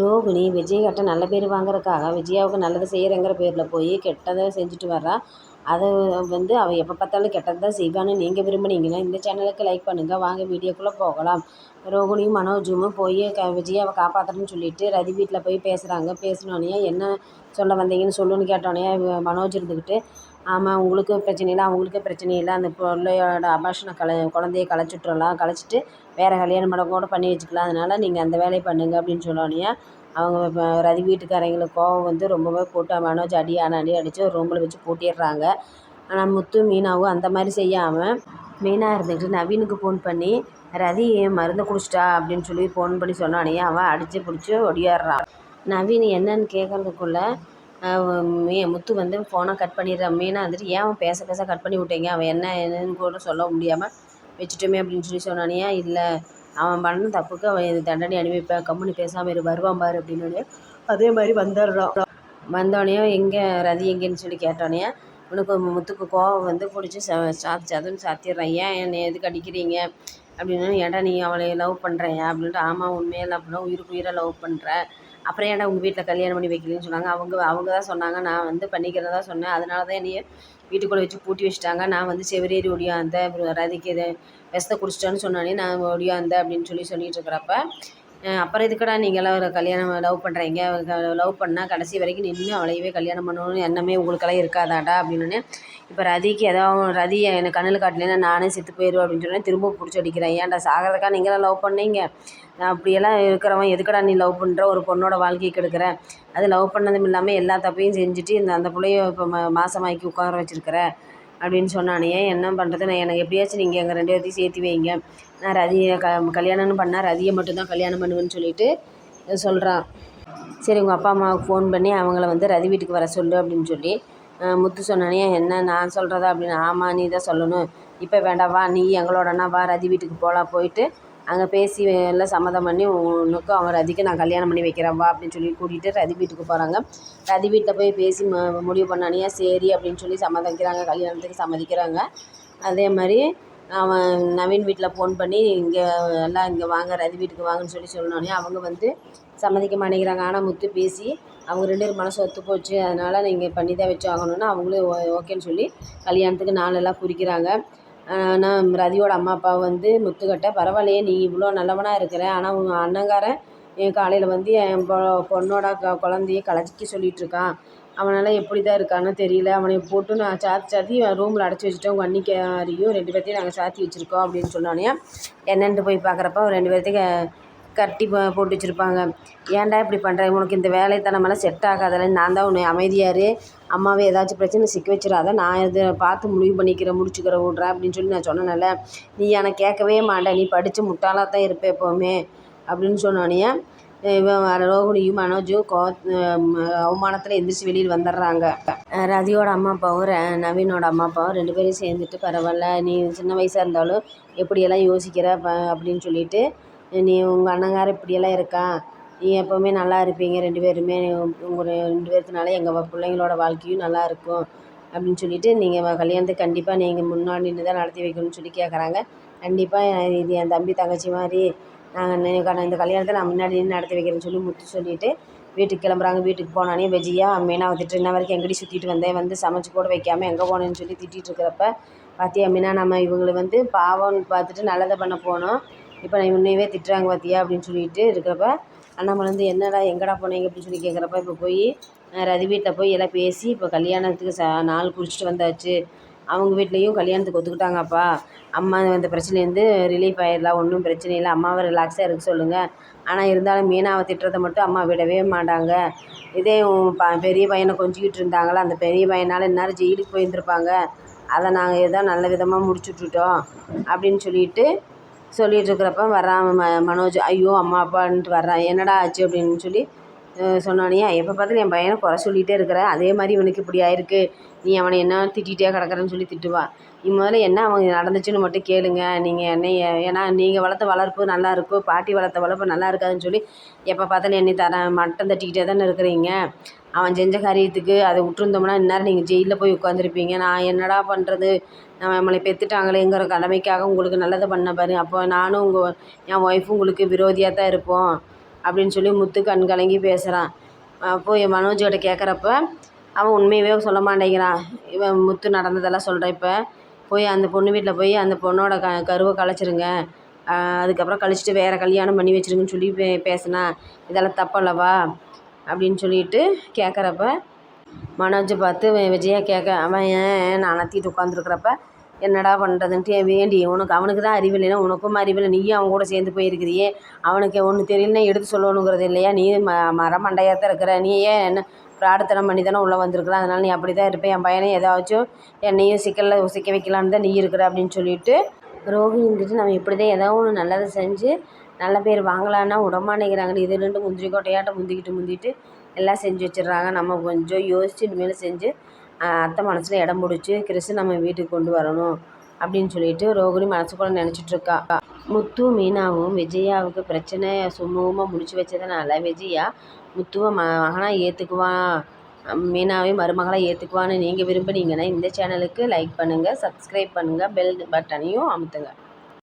ரோகிணி விஜய்கிட்ட நல்ல பேர் வாங்குறதுக்காக விஜயாவுக்கு நல்லது செய்கிறேங்கிற பேரில் போய் கெட்டதை செஞ்சுட்டு வர்றா. அதை வந்து அவள் எப்போ பார்த்தாலும் கெட்டது தான் செய்வான்னு நீங்கள் விரும்புனீங்கன்னா இந்த சேனலுக்கு லைக் பண்ணுங்கள் வாங்க வீடியோக்குள்ளே போகலாம். ரோகிணியும் மனோஜும் போய் க விஜயாவை காப்பாற்றணும்னு சொல்லிட்டு ரதி வீட்டில் போய் பேசுகிறாங்க பேசினோடனே என்ன சொல்ல வந்தீங்கன்னு சொல்லுன்னு கேட்டோடனே மனோஜ் இருந்துக்கிட்டு ஆமாம் உங்களுக்கு பிரச்சனை இல்லை அவங்களுக்கு பிரச்சனை இல்லை. அந்த பிள்ளையோட அபார்ஷனை கலை குழந்தைய கலைச்சிட்றலாம் கலைச்சிட்டு வேறு கல்யாணம் பண்ண கூட பண்ணி வச்சுக்கலாம். அதனால் நீங்கள் அந்த வேலையை பண்ணுங்க அப்படின்னு சொன்னோடனே அவங்க இப்போ ரதி வீட்டுக்காரங்களுக்கு கோவம் வந்து ரொம்பவே போட்டு மனோஜ் அடி ஆன அடி அடித்து ஒரு ரூமில் வச்சு பூட்டிடுறாங்க. ஆனால் முத்து மீனாவும் அந்த மாதிரி செய்யாமல் மெயினாக இருந்துக்கிட்டு நவீனுக்கு ஃபோன் பண்ணி ரதி மருந்து குடிச்சிட்டா அப்படின்னு சொல்லி ஃபோன் பண்ணி சொன்னானே அவன் அடித்து பிடிச்சி ஒடியாடுறான். நவீன் என்னன்னு கேட்குறதுக்குள்ளே மீ முத்து வந்து ஃபோனை கட் பண்ணிடுறான் மீனா வந்துட்டு ஏன் அவன் பேச பேச கட் பண்ணி விட்டீங்க? அவன் என்ன என்னன்னு கூட சொல்ல முடியாமல் வச்சுட்டோமே அப்படின்னு சொல்லி சொன்னானியா இல்லை? அவன் பண்ண தப்புக்கு அவன் தண்டனை அனுபவிப்பேன் கம்முன்னு பேசாமல் இரு வருவான் பாரு அப்படின்னோடனே அதே மாதிரி வந்துடுறான் வந்தோடனே எங்கே ரதி எங்கேன்னு சொல்லி கேட்டோடனே உனக்கு முத்துக்கு கோவம் வந்து பிடிச்சி ச சாத்து அதுன்னு சாத்திடுறான். ஏன் என்னை எதுக்கு அடிக்கிறீங்க? அப்படின்னா ஏன்டா நீ அவளை லவ் பண்ணுறியா அப்படின்ட்டு ஆமாம் உண்மையில அப்படின்னா உயிருக்கு உயிராக லவ் பண்ணுற அப்புறம் ஏன்டா உங்கள் வீட்டில் கல்யாணம் பண்ணி வைக்கலன்னு சொன்னாங்க. அவங்க அவங்க தான் சொன்னாங்க. நான் வந்து பண்ணிக்கிறதா சொன்னேன். அதனால தான் என்னைய வீட்டுக்குள்ளே வச்சு பூட்டி வச்சுட்டாங்க. நான் வந்து செவரேறி ஒடியாந்தேன் ரதிக்கு இது விஷத்தை குடிச்சிட்டேன்னு சொன்னானே நான் ஒடியாந்தேன் அப்படின்னு சொல்லி சொல்லிட்டு இருக்கிறப்ப அப்புறம் எதுக்குடா நீங்களாம் ஒரு கல்யாணம் லவ் பண்ணுறீங்க லவ் பண்ணால் கடைசி வரைக்கும் நின்று அவளையவே கல்யாணம் பண்ணணும்னு எண்ணமே உங்களுக்கெல்லாம் இருக்காதாடா அப்படின்னோடனே இப்போ ரதிக்கு ஏதாவது ரதி எனக்கு கண்ணில் காட்டலைன்னா நானே செத்து போயிடுவேன் அப்படின்னு சொன்னேன் திரும்ப பிடிச்சி அடிக்கிறேன். ஏன்டா சாகிறதுக்கா நீங்களாம் லவ் பண்ணீங்க? அப்படியெல்லாம் இருக்கிறவன் எதுக்குடா நீ லவ் பண்ணுற ஒரு பொண்ணோட வாழ்க்கையை கெடுக்கிற. அது லவ் பண்ணதும் இல்லாமல் எல்லா தப்பையும் செஞ்சுட்டு இந்த அந்த பிள்ளைய இப்போ ம மாசமாக்கி உட்கார வச்சுருக்கிற அப்படின்னு சொன்னானே. என்ன பண்ணுறது நான் எனக்கு எப்படியாச்சும் நீங்கள் எங்கள் ரெண்டு பேர்த்தையும் சேர்த்து வைங்க. நான் ரதியை க கல்யாணம்னு பண்ணால் ரதியை மட்டும்தான் கல்யாணம் பண்ணுவேன்னு சொல்லிட்டு சொல்கிறான் சரி உங்கள் அப்பா அம்மாவுக்கு ஃபோன் பண்ணி அவங்கள வந்து ரதி வீட்டுக்கு வர சொல்லு அப்படின்னு சொல்லி முத்து சொன்னானே என்ன நான் சொல்கிறதா அப்படின்னு ஆமாம் நீ தான் சொல்லணும். இப்போ வேண்டாம் வா நீ எங்களோடனா வா ரதி வீட்டுக்கு போகலாம் போயிட்டு அங்கே பேசி எல்லாம் சம்மதம் பண்ணி உனக்கும் அவன் ரதிக்கு நான் கல்யாணம் பண்ணி வைக்கிறேன் வா அப்படின்னு சொல்லி கூட்டிகிட்டு ரதி வீட்டுக்கு போகிறாங்க ரதி வீட்டில் போய் பேசி ம முடிவு பண்ணானியா சரி அப்படின்னு சொல்லி சம்மதிக்கிறாங்க கல்யாணத்துக்கு சம்மதிக்கிறாங்க. அதே மாதிரி அவன் நவீன் வீட்டில் ஃபோன் பண்ணி இங்கே எல்லாம் இங்கே வாங்க ரதி வீட்டுக்கு வாங்கன்னு சொல்லி சொன்னோடனே அவங்க வந்து சம்மதிக்க மாட்டேங்கிறாங்க. ஆனால் முத்து பேசி அவங்க ரெண்டு பேரும் மனசு ஒத்து போச்சு அதனால் நீங்கள் பண்ணி தான் வச்சு ஆகணும்னு அவங்களும் ஓகேன்னு சொல்லி கல்யாணத்துக்கு நாளெல்லாம் குறிக்கிறாங்க. ஆனால் ரதியோட அம்மா அப்பா வந்து முத்துக்கிட்ட பரவாயில்லையே நீ இவ்வளோ நல்லவனாக இருக்கிற ஆனால் உங்கள் அண்ணங்காரன் காலையில் வந்து என் பொ பொண்ணோட க குழந்தைய கலைக்க சொல்லிகிட்ருக்கான் அவனால் எப்படி தான் இருக்கான்னு தெரியல. அவனை போட்டு நான் சாத்தி சாத்தி ரூமில் அடைச்சி வச்சுட்டேன். உங்கள் அன்னிக்காரியும் ரெண்டு பேர்த்தையும் நாங்கள் சாத்தி வச்சுருக்கோம் அப்படின்னு சொன்னோடனே என்னென்ட்டு போய் பார்க்குறப்ப அவன் ரெண்டு பேர்த்தையும் கட்டி போட்டு வச்சுருப்பாங்க. ஏன்டா இப்படி பண்ணுற உனக்கு இந்த வேலைத்தனமெல்லாம் செட் ஆகாதல்ல. நான் தான் உன்னை அமைதியார். அம்மாவே ஏதாச்சும் பிரச்சனை சிக்க வச்சிடாத. நான் இதை பார்த்து முடிவு பண்ணிக்கிறேன் முடிச்சுக்கிற விட்றேன் அப்படின்னு சொல்லி நான் சொன்னேன்ல நீ எனக்கு கேட்கவே மாட்டேன் நீ படித்து முட்டாளாக தான் இருப்ப எப்போவுமே அப்படின்னு சொன்னோடனே இவன் ரோகிணியும் மனோஜும் கோ அவமானத்தில் எந்திரிச்சு வெளியில் வந்துடுறாங்க. ரதியோட அம்மா அப்பாவும் நவீனோட அம்மா அப்பாவும் ரெண்டு பேரும் சேர்ந்துட்டு பரவாயில்ல நீ சின்ன வயசாக இருந்தாலும் எப்படியெல்லாம் யோசிக்கிற? அப்படின்னு சொல்லிட்டு நீ உங்கள் அண்ணங்காரன் இப்படியெல்லாம் இருக்கான் நீ எப்போவுமே நல்லா இருப்பீங்க ரெண்டு பேருமே. உங்கள் ரெண்டு பேர்த்துனால எங்கள் பிள்ளைங்களோட வாழ்க்கையும் நல்லா இருக்கும். அப்படின்னு சொல்லிட்டு நீங்கள் கல்யாணத்துக்கு கண்டிப்பாக நீங்கள் முன்னாடி நின்று தான் நடத்தி வைக்கணும்னு சொல்லி கேட்குறாங்க கண்டிப்பாக இது என் தம்பி தங்கச்சி மாதிரி நாங்கள் இந்த கல்யாணத்தை நான் முன்னாடி நின்று நடத்தி வைக்கிறேன்னு சொல்லி முத்து சொல்லிவிட்டு வீட்டுக்கு கிளம்புறாங்க. வீட்டுக்கு போனோடனே வெஜியா மீனாவை திட்டு இன்ன வரைக்கும் எங்கடி சுற்றிட்டு வந்தேன். வந்து சமைச்சு கூட வைக்காமல் எங்கே போனேன்னு சொல்லி திட்டிகிட்டு இருக்கிறப்ப பார்த்தியா மீனா நம்ம இவங்களை வந்து பாவம்னு பார்த்துட்டு நல்லதை பண்ண போனோம். இப்போ நான் உன்னையவே திட்டுறாங்க பார்த்தியா அப்படின்னு சொல்லிட்டு இருக்கிறப்ப அண்ணாமலை வந்து என்னடா எங்கடா போனீங்க? அப்படின்னு சொல்லி கேட்குறப்ப இப்போ போய் ரதி வீட்டில் போய் எல்லாம் பேசி இப்போ கல்யாணத்துக்கு ச நாள் குறிச்சிட்டு வந்தாச்சு. அவங்க வீட்லேயும் கல்யாணத்துக்கு ஒத்துக்கிட்டாங்கப்பா. அம்மா இந்த பிரச்சனையிலேருந்து ரிலீஃப் ஆயிடலாம் ஒன்றும் பிரச்சனை இல்லை. அம்மாவை ரிலாக்ஸாக இருக்க சொல்லுங்கள் ஆனால் இருந்தாலும் மீனாவை திட்டுறதை மட்டும் அம்மா விடவே மாட்டாங்க. இதே ப பெரிய பையனை கொஞ்சிக்கிட்டு இருந்தாங்களா? அந்த பெரிய பையனால் இந்நேரம் ஜெயிலுக்கு போயிருந்துருப்பாங்க. அதை நாங்கள் ஏதோ நல்ல விதமாக முடிச்சுட்ருட்டோம் அப்படின்னு சொல்லிட்டு சொல்லிகிட்ருக்குறப்ப வர்றான் ம மனோஜ். ஐயோ அம்மா அப்பான்ட்டு வர்றான். என்னடா ஆச்சு அப்படின்னு சொல்லி சொன்னானியா எப்போ பார்த்தாலும் என் பையனை குறை சொல்லிகிட்டே இருக்கிற அதே மாதிரி இவனுக்கு இப்படி ஆயிருக்கு. நீ அவனை என்ன திட்டிகிட்டே கிடக்குறன்னு சொல்லி திட்டுவா நீ முதல்ல என்ன அவங்க நடந்துச்சுன்னு மட்டும் கேளுங்க. நீங்கள் என்னைய ஏன்னா நீங்கள் வளர்த்த வளர்ப்பு நல்லா இருக்கும் பாட்டி வளர்த்த வளர்ப்பு நல்லா இருக்காதுன்னு சொல்லி எப்போ பார்த்தாலும் என்னை தர மட்டம் தட்டிக்கிட்டே தானே இருக்கிறீங்க. அவன் செஞ்ச காரியத்துக்கு அதை விட்டுருந்தோம்னா இந்நேரம் நீங்கள் ஜெயிலில் போய் உட்காந்துருப்பீங்க நான் என்னடா பண்ணுறது நம்ம நம்மளை பெற்றுட்டாங்களேங்கிற கடமைக்காக உங்களுக்கு நல்லதை பண்ண பாரு. அப்போ நானும் உங்கள் என் ஒய்ஃபும் உங்களுக்கு விரோதியாக தான் இருப்போம். அப்படின்னு சொல்லி முத்து கண் கலங்கி பேசுகிறான் போய் மனோஜ்கிட்ட கேட்குறப்ப அவன் உண்மையவே சொல்ல மாட்டேங்கிறான். இவன் முத்து நடந்ததெல்லாம் சொல்கிறேன் இப்போ. போய் அந்த பொண்ணு வீட்டில் போய் அந்த பொண்ணோட க கருவை கலைச்சிருங்க அதுக்கப்புறம் கழிச்சிட்டு வேறு கல்யாணம் பண்ணி வச்சிருங்கன்னு சொல்லி பே பேசினா இதெல்லாம் தப்பல்லவா? அப்படின்னு சொல்லிட்டு கேட்குறப்ப மனோஜை பார்த்து விஜயா கேட்க அவன் ஏன் நான் நத்திட்டு உட்காந்துருக்குறப்ப என்னடா பண்ணுறதுன்ட்டு என் வேண்டி உனக்கு அவனுக்கு தான் அறிவு இல்லைன்னா உனக்கும் அறிவில்லை நீயும் அவன் கூட சேர்ந்து போயிருக்கிறியே. அவனுக்கு ஒன்று தெரியலன்னா எடுத்து சொல்லணுங்கிறது இல்லையா? நீ ம மரமண்டையாக தான் இருக்கிற. நீ ஏன் என்ன பிராடுத்தனம் பண்ணி தானே உள்ளே வந்திருக்கிற? அதனால் நீ அப்படி தான் இருப்பேன் என் பையனை ஏதாச்சும் என்னையும் சிக்கலில் சிக்க வைக்கலான்னு தான் நீ இருக்கிற அப்படின்னு சொல்லிட்டு ரோஹிணி இருந்துட்டு நம்ம இப்படி தான் ஏதோ ஒன்று நல்லதை செஞ்சு நல்ல பேர் வாங்கலான்னா விடமாட்டேங்கிறாங்கன்னு இது ரெண்டு முந்திரி கொட்டையாட்டம் முந்திக்கிட்டு முந்திட்டு எல்லாம் செஞ்சு வச்சிடுறாங்க. நம்ம கொஞ்சம் யோசிச்சு இனிமேல் செஞ்சு அத்தை மனசில் இடம் பிடிச்சி கிறிஸ்து நம்ம வீட்டுக்கு கொண்டு வரணும் அப்படின்னு சொல்லிட்டு ரோகிணி மனசுக்குள்ள நினச்சிட்ருக்கா முத்து மீனாவும் விஜயாவுக்கு பிரச்சனை சுமூகமாக முடிச்சு வச்சதுனால விஜயா முத்துவை ம மகனாக ஏற்றுக்குவான் மீனாவையும் மருமகளாக ஏற்றுக்குவான்னு நீங்கள் விரும்புனீங்கன்னா இந்த சேனலுக்கு லைக் பண்ணுங்கள் சப்ஸ்கிரைப் பண்ணுங்கள் பெல் பட்டனையும் அமுத்துங்க.